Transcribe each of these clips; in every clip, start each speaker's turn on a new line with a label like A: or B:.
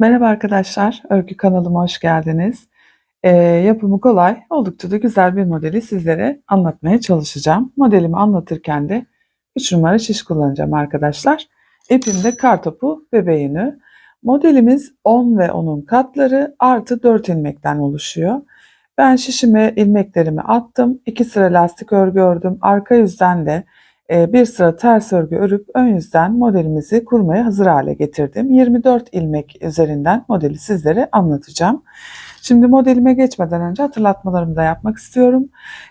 A: Merhaba arkadaşlar, örgü kanalıma hoş geldiniz. Ee, yapımı kolay, oldukça da güzel bir modeli sizlere anlatmaya çalışacağım. Modelimi anlatırken de 3 numara şiş kullanacağım arkadaşlar. İpimde kartopu bebeğini. Modelimiz 10 ve 10'un katları artı 4 ilmekten oluşuyor. Ben şişime ilmeklerimi attım. 2 sıra lastik örgü ördüm. Arka yüzden de e, bir sıra ters örgü örüp ön yüzden modelimizi kurmaya hazır hale getirdim. 24 ilmek üzerinden modeli sizlere anlatacağım. Şimdi modelime geçmeden önce hatırlatmalarımı da yapmak istiyorum.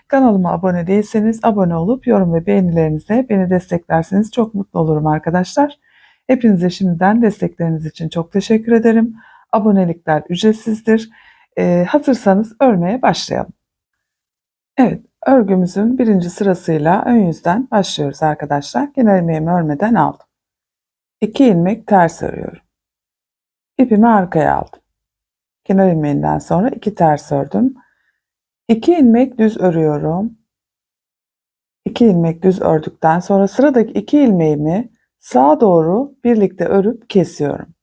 A: Kanalıma abone değilseniz abone olup yorum ve beğenilerinizle beni desteklerseniz çok mutlu olurum arkadaşlar. Hepinize şimdiden destekleriniz için çok teşekkür ederim. Abonelikler ücretsizdir. Ee, hazırsanız örmeye başlayalım. Evet, örgümüzün birinci sırasıyla ön yüzden başlıyoruz arkadaşlar. Genel ilmeğimi örmeden aldım. 2 ilmek ters örüyorum. İpimi arkaya aldım. Kenar ilmeğinden sonra 2 ters ördüm. 2 ilmek düz örüyorum. 2 ilmek düz ördükten sonra sıradaki 2 ilmeğimi sağa doğru birlikte örüp kesiyorum.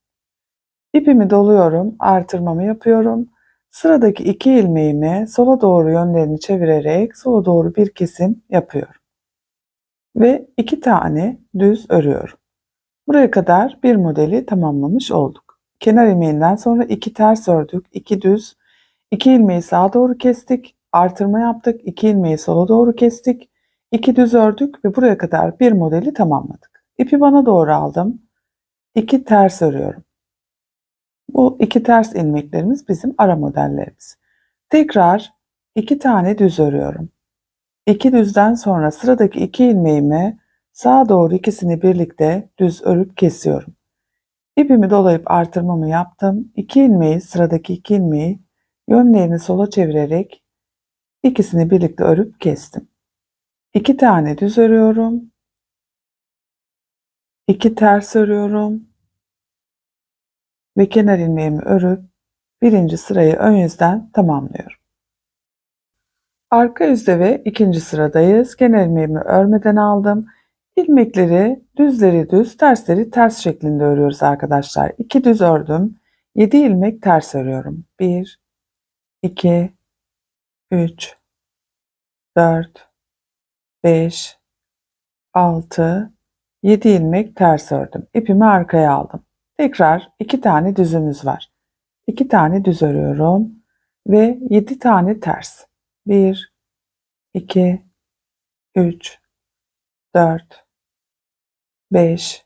A: İpimi doluyorum, artırmamı yapıyorum. Sıradaki iki ilmeğimi sola doğru yönlerini çevirerek sola doğru bir kesim yapıyorum. Ve iki tane düz örüyorum. Buraya kadar bir modeli tamamlamış olduk. Kenar ilmeğinden sonra iki ters ördük, iki düz, iki ilmeği sağa doğru kestik, artırma yaptık, iki ilmeği sola doğru kestik, iki düz ördük ve buraya kadar bir modeli tamamladık. İpi bana doğru aldım, iki ters örüyorum. Bu iki ters ilmeklerimiz bizim ara modellerimiz. Tekrar iki tane düz örüyorum. İki düzden sonra sıradaki iki ilmeğimi sağa doğru ikisini birlikte düz örüp kesiyorum. İpimi dolayıp artırmamı yaptım. İki ilmeği sıradaki iki ilmeği yönlerini sola çevirerek ikisini birlikte örüp kestim. İki tane düz örüyorum. İki ters örüyorum ve kenar ilmeğimi örüp birinci sırayı ön yüzden tamamlıyorum. Arka yüzde ve ikinci sıradayız. Kenar ilmeğimi örmeden aldım. İlmekleri düzleri düz, tersleri ters şeklinde örüyoruz arkadaşlar. 2 düz ördüm. 7 ilmek ters örüyorum. 1 2 3 4 5 6 7 ilmek ters ördüm. İpimi arkaya aldım. Tekrar iki tane düzümüz var. İki tane düz örüyorum ve yedi tane ters. Bir, iki, üç, dört, beş,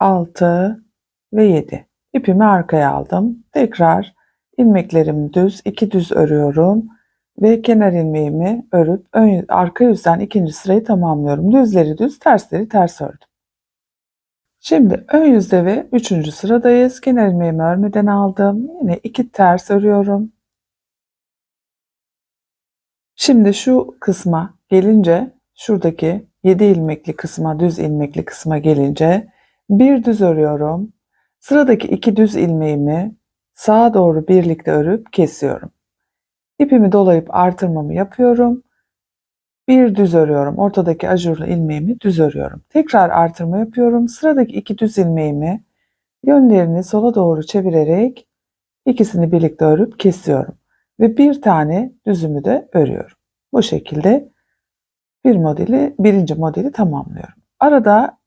A: altı ve yedi. İpimi arkaya aldım. Tekrar ilmeklerimi düz, iki düz örüyorum ve kenar ilmeğimi örüp ön, arka yüzden ikinci sırayı tamamlıyorum. Düzleri düz, tersleri ters ördüm. Şimdi ön yüzde ve üçüncü sıradayız. Kenar ilmeğimi örmeden aldım. Yine iki ters örüyorum. Şimdi şu kısma gelince şuradaki 7 ilmekli kısma düz ilmekli kısma gelince bir düz örüyorum. Sıradaki iki düz ilmeğimi sağa doğru birlikte örüp kesiyorum. İpimi dolayıp artırmamı yapıyorum. Bir düz örüyorum. Ortadaki ajurlu ilmeğimi düz örüyorum. Tekrar artırma yapıyorum. Sıradaki iki düz ilmeğimi yönlerini sola doğru çevirerek ikisini birlikte örüp kesiyorum. Ve bir tane düzümü de örüyorum. Bu şekilde bir modeli, birinci modeli tamamlıyorum. Arada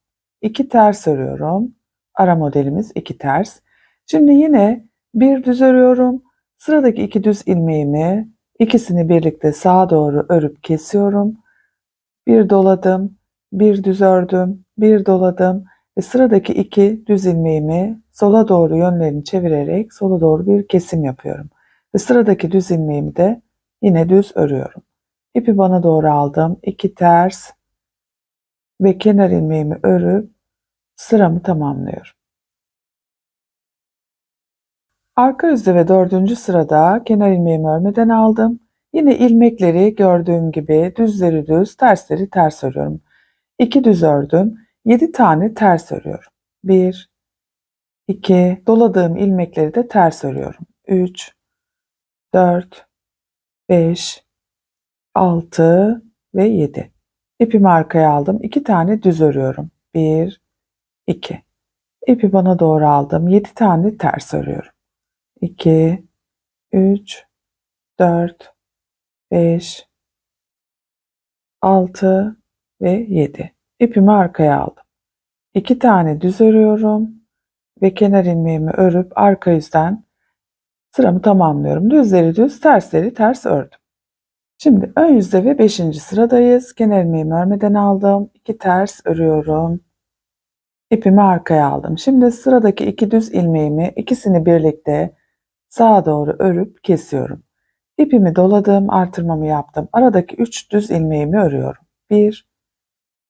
A: iki ters örüyorum. Ara modelimiz iki ters. Şimdi yine bir düz örüyorum. Sıradaki iki düz ilmeğimi İkisini birlikte sağa doğru örüp kesiyorum. Bir doladım, bir düz ördüm, bir doladım ve sıradaki iki düz ilmeğimi sola doğru yönlerini çevirerek sola doğru bir kesim yapıyorum. Ve sıradaki düz ilmeğimi de yine düz örüyorum. İpi bana doğru aldım. iki ters ve kenar ilmeğimi örüp sıramı tamamlıyorum. Arka yüzde ve dördüncü sırada kenar ilmeğimi örmeden aldım. Yine ilmekleri gördüğüm gibi düzleri düz, tersleri ters örüyorum. 2 düz ördüm. 7 tane ters örüyorum. 1 2 doladığım ilmekleri de ters örüyorum. 3 4 5 6 ve 7. İpimi arkaya aldım. 2 tane düz örüyorum. 1 2 İpi bana doğru aldım. 7 tane ters örüyorum. 2, 3, 4, 5, 6 ve 7. İpimi arkaya aldım. 2 tane düz örüyorum ve kenar ilmeğimi örüp arka yüzden sıramı tamamlıyorum. Düzleri düz, tersleri ters ördüm. Şimdi ön yüzde ve 5. sıradayız. Kenar ilmeğimi örmeden aldım. 2 ters örüyorum. İpimi arkaya aldım. Şimdi sıradaki iki düz ilmeğimi ikisini birlikte sağa doğru örüp kesiyorum. İpimi doladım, artırmamı yaptım. Aradaki 3 düz ilmeğimi örüyorum. 1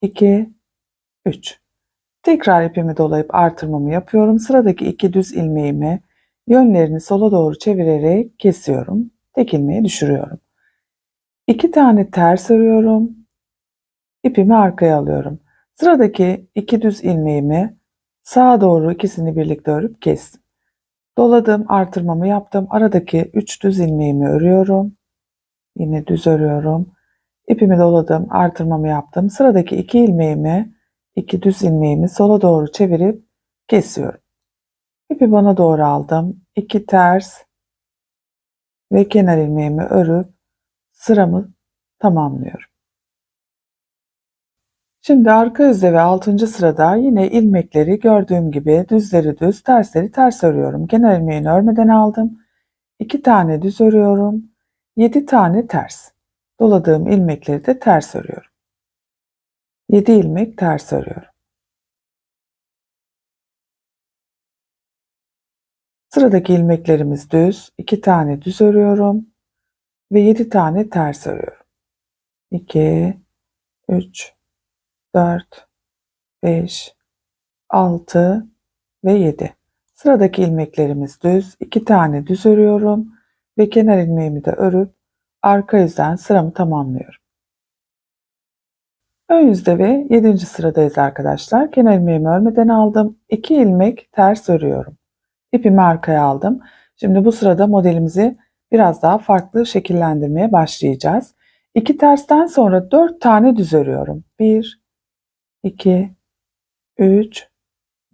A: 2 3 Tekrar ipimi dolayıp artırmamı yapıyorum. Sıradaki iki düz ilmeğimi yönlerini sola doğru çevirerek kesiyorum. Tek ilmeği düşürüyorum. İki tane ters örüyorum. İpimi arkaya alıyorum. Sıradaki iki düz ilmeğimi sağa doğru ikisini birlikte örüp kestim. Doladım, artırmamı yaptım. Aradaki üç düz ilmeğimi örüyorum. Yine düz örüyorum. İpimi doladım, artırmamı yaptım. Sıradaki iki ilmeğimi, iki düz ilmeğimi sola doğru çevirip kesiyorum. İpi bana doğru aldım. İki ters ve kenar ilmeğimi örüp sıramı tamamlıyorum. Şimdi arka yüzde ve 6. sırada yine ilmekleri gördüğüm gibi düzleri düz, tersleri ters örüyorum. Kenar ilmeğini örmeden aldım. 2 tane düz örüyorum. 7 tane ters. Doladığım ilmekleri de ters örüyorum. 7 ilmek ters örüyorum. Sıradaki ilmeklerimiz düz. 2 tane düz örüyorum ve 7 tane ters örüyorum. 2 3 4 5 6 ve 7. Sıradaki ilmeklerimiz düz. 2 tane düz örüyorum ve kenar ilmeğimi de örüp arka yüzden sıramı tamamlıyorum. Ön yüzde ve 7. sıradayız arkadaşlar. Kenar ilmeğimi örmeden aldım. 2 ilmek ters örüyorum. İpimi arkaya aldım. Şimdi bu sırada modelimizi biraz daha farklı şekillendirmeye başlayacağız. 2 tersten sonra 4 tane düz örüyorum. 1 2 3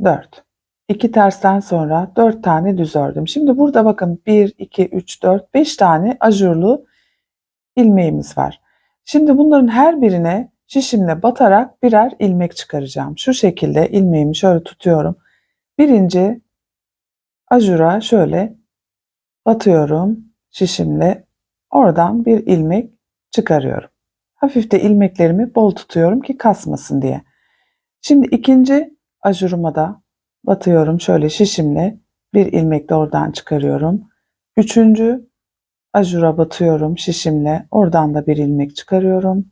A: 4 2 tersten sonra 4 tane düz ördüm. Şimdi burada bakın 1 2 3 4 5 tane ajurlu ilmeğimiz var. Şimdi bunların her birine şişimle batarak birer ilmek çıkaracağım. Şu şekilde ilmeğimi şöyle tutuyorum. Birinci ajura şöyle batıyorum şişimle. Oradan bir ilmek çıkarıyorum. Hafif de ilmeklerimi bol tutuyorum ki kasmasın diye. Şimdi ikinci ajuruma da batıyorum şöyle şişimle. Bir ilmek de oradan çıkarıyorum. Üçüncü ajura batıyorum şişimle. Oradan da bir ilmek çıkarıyorum.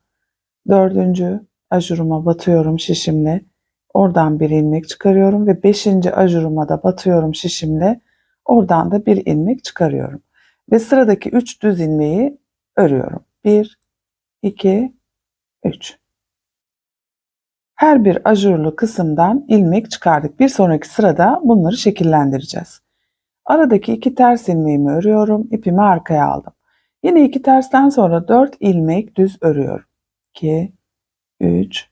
A: Dördüncü ajuruma batıyorum şişimle. Oradan bir ilmek çıkarıyorum ve beşinci ajuruma da batıyorum şişimle. Oradan da bir ilmek çıkarıyorum. Ve sıradaki üç düz ilmeği örüyorum. Bir, iki, üç. Her bir ajurlu kısımdan ilmek çıkardık. Bir sonraki sırada bunları şekillendireceğiz. Aradaki iki ters ilmeğimi örüyorum. İpimi arkaya aldım. Yine iki tersten sonra 4 ilmek düz örüyorum. 2, 3,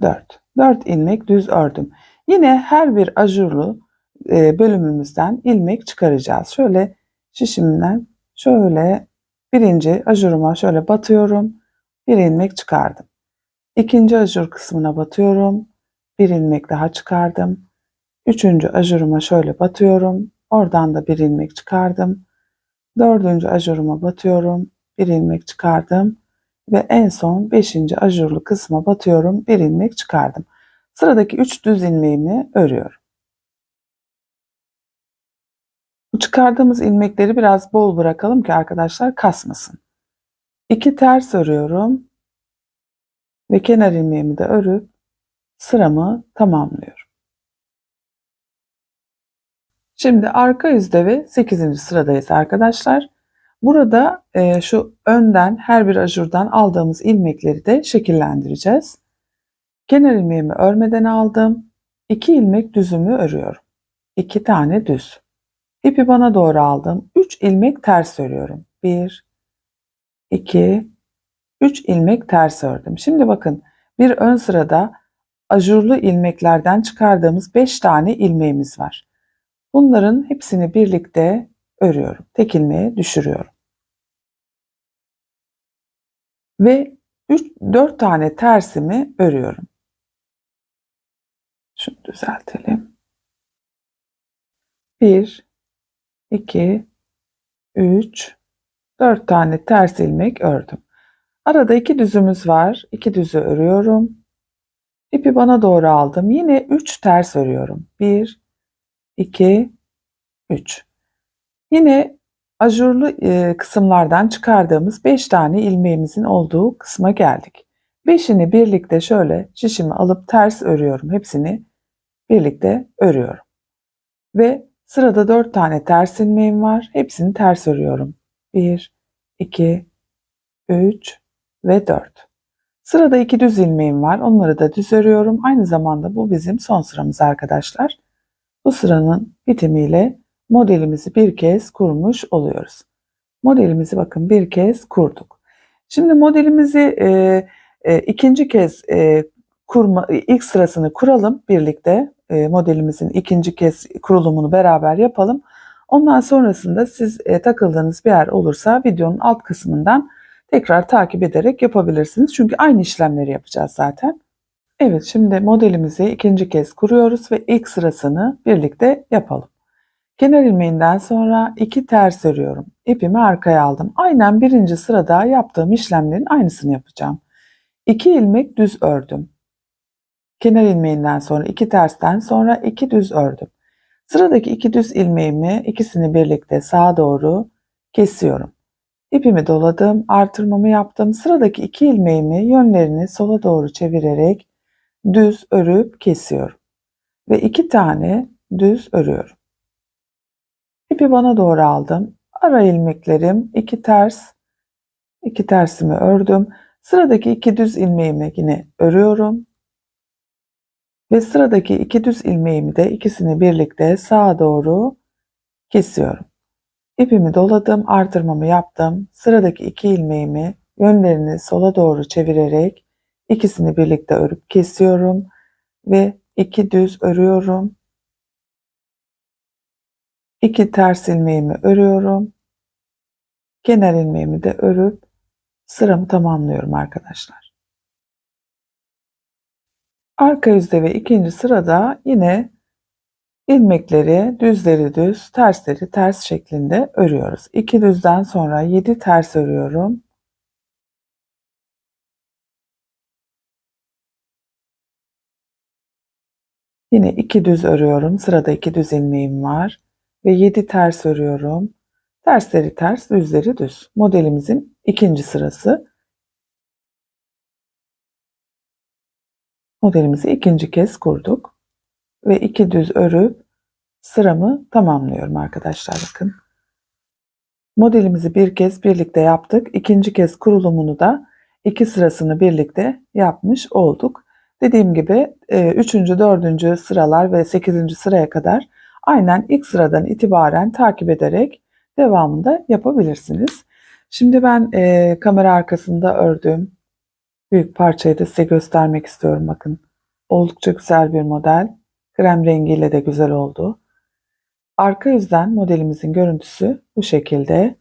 A: 4. 4 ilmek düz ördüm. Yine her bir ajurlu e, bölümümüzden ilmek çıkaracağız. Şöyle şişimden şöyle birinci ajuruma şöyle batıyorum. Bir ilmek çıkardım. İkinci ajur kısmına batıyorum. Bir ilmek daha çıkardım. Üçüncü ajuruma şöyle batıyorum. Oradan da bir ilmek çıkardım. Dördüncü ajuruma batıyorum. Bir ilmek çıkardım. Ve en son beşinci ajurlu kısma batıyorum. Bir ilmek çıkardım. Sıradaki üç düz ilmeğimi örüyorum. Bu çıkardığımız ilmekleri biraz bol bırakalım ki arkadaşlar kasmasın. İki ters örüyorum ve kenar ilmeğimi de örüp sıramı tamamlıyorum. Şimdi arka yüzde ve 8. sıradayız arkadaşlar. Burada e, şu önden her bir ajurdan aldığımız ilmekleri de şekillendireceğiz. Kenar ilmeğimi örmeden aldım. 2 ilmek düzümü örüyorum. 2 tane düz. İpi bana doğru aldım. 3 ilmek ters örüyorum. 1 2 3 ilmek ters ördüm. Şimdi bakın bir ön sırada ajurlu ilmeklerden çıkardığımız 5 tane ilmeğimiz var. Bunların hepsini birlikte örüyorum. Tek ilmeğe düşürüyorum. Ve 3 4 tane tersimi örüyorum. Şunu düzeltelim. 1 2 3 4 tane ters ilmek ördüm. Arada iki düzümüz var. İki düzü örüyorum. İpi bana doğru aldım. Yine 3 ters örüyorum. 1 2 3. Yine ajurlu e, kısımlardan çıkardığımız 5 tane ilmeğimizin olduğu kısma geldik. 5'ini birlikte şöyle şişimi alıp ters örüyorum. Hepsini birlikte örüyorum. Ve sırada 4 tane ters ilmeğim var. Hepsini ters örüyorum. 1 2 3 ve 4. Sırada iki düz ilmeğim var. Onları da düz örüyorum. Aynı zamanda bu bizim son sıramız arkadaşlar. Bu sıranın bitimiyle modelimizi bir kez kurmuş oluyoruz. Modelimizi bakın bir kez kurduk. Şimdi modelimizi e, e, ikinci kez e, kurma, ilk sırasını kuralım birlikte. E, modelimizin ikinci kez kurulumunu beraber yapalım. Ondan sonrasında siz e, takıldığınız bir yer olursa videonun alt kısmından tekrar takip ederek yapabilirsiniz. Çünkü aynı işlemleri yapacağız zaten. Evet şimdi modelimizi ikinci kez kuruyoruz ve ilk sırasını birlikte yapalım. Kenar ilmeğinden sonra iki ters örüyorum. İpimi arkaya aldım. Aynen birinci sırada yaptığım işlemlerin aynısını yapacağım. İki ilmek düz ördüm. Kenar ilmeğinden sonra iki tersten sonra iki düz ördüm. Sıradaki iki düz ilmeğimi ikisini birlikte sağa doğru kesiyorum. İpimi doladım, artırmamı yaptım. Sıradaki iki ilmeğimi yönlerini sola doğru çevirerek düz örüp kesiyorum. Ve iki tane düz örüyorum. İpi bana doğru aldım. Ara ilmeklerim iki ters, iki tersimi ördüm. Sıradaki iki düz ilmeğimi yine örüyorum. Ve sıradaki iki düz ilmeğimi de ikisini birlikte sağa doğru kesiyorum. İpimi doladım, artırmamı yaptım. Sıradaki iki ilmeğimi yönlerini sola doğru çevirerek ikisini birlikte örüp kesiyorum ve iki düz örüyorum. İki ters ilmeğimi örüyorum. Kenar ilmeğimi de örüp sıramı tamamlıyorum arkadaşlar. Arka yüzde ve ikinci sırada yine ilmekleri düzleri düz, tersleri ters şeklinde örüyoruz. İki düzden sonra 7 ters örüyorum. Yine iki düz örüyorum. Sırada iki düz ilmeğim var ve 7 ters örüyorum. Tersleri ters, düzleri düz. Modelimizin ikinci sırası. Modelimizi ikinci kez kurduk ve iki düz örüp sıramı tamamlıyorum arkadaşlar bakın. Modelimizi bir kez birlikte yaptık. İkinci kez kurulumunu da iki sırasını birlikte yapmış olduk. Dediğim gibi 3. E, 4. sıralar ve 8. sıraya kadar aynen ilk sıradan itibaren takip ederek devamında yapabilirsiniz. Şimdi ben e, kamera arkasında ördüğüm büyük parçayı da size göstermek istiyorum. Bakın oldukça güzel bir model. Krem rengiyle de güzel oldu. Arka yüzden modelimizin görüntüsü bu şekilde.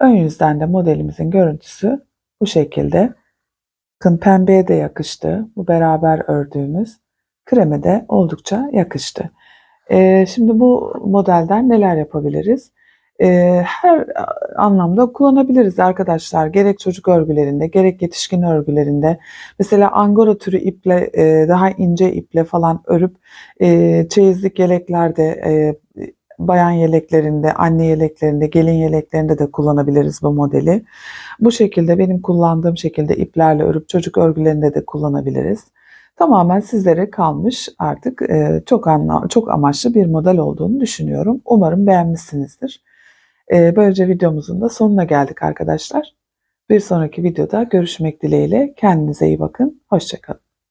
A: Ön yüzden de modelimizin görüntüsü bu şekilde. Bakın pembeye de yakıştı. Bu beraber ördüğümüz kreme de oldukça yakıştı. Ee, şimdi bu modelden neler yapabiliriz? Ee, her anlamda kullanabiliriz arkadaşlar. Gerek çocuk örgülerinde, gerek yetişkin örgülerinde. Mesela angora türü iple, e, daha ince iple falan örüp e, çeyizlik yeleklerde, e, bayan yeleklerinde, anne yeleklerinde, gelin yeleklerinde de kullanabiliriz bu modeli. Bu şekilde benim kullandığım şekilde iplerle örüp çocuk örgülerinde de kullanabiliriz. Tamamen sizlere kalmış artık çok anla, çok amaçlı bir model olduğunu düşünüyorum. Umarım beğenmişsinizdir. E, böylece videomuzun da sonuna geldik arkadaşlar. Bir sonraki videoda görüşmek dileğiyle. Kendinize iyi bakın. Hoşçakalın.